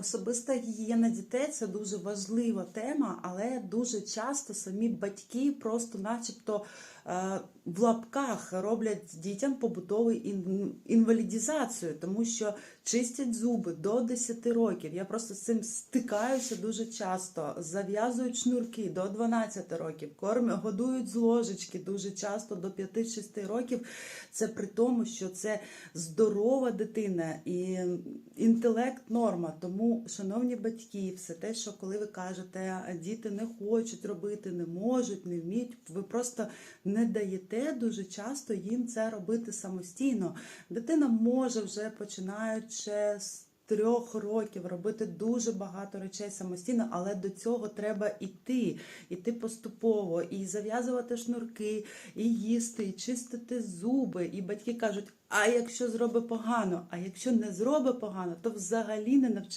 Особиста гігієна дітей це дуже важлива тема, але дуже часто самі батьки просто, начебто, е, в лапках роблять дітям побутову інвалідізацію, тому що чистять зуби до 10 років. Я просто з цим стикаюся дуже часто. Зав'язують шнурки до 12 років, корм годують з ложечки дуже часто до 5-6 років. Це при тому, що це здорова дитина і інтелект норма. Тому, шановні батьки, все те, що коли ви кажете, діти не хочуть робити, не можуть, не вміють, ви просто не даєте дуже часто їм це робити самостійно. Дитина може вже починаючи з трьох років робити дуже багато речей самостійно, але до цього треба іти, іти поступово, і зав'язувати шнурки, і їсти, і чистити зуби. І батьки кажуть: а якщо зробить погано, а якщо не зробить погано, то взагалі не навчить.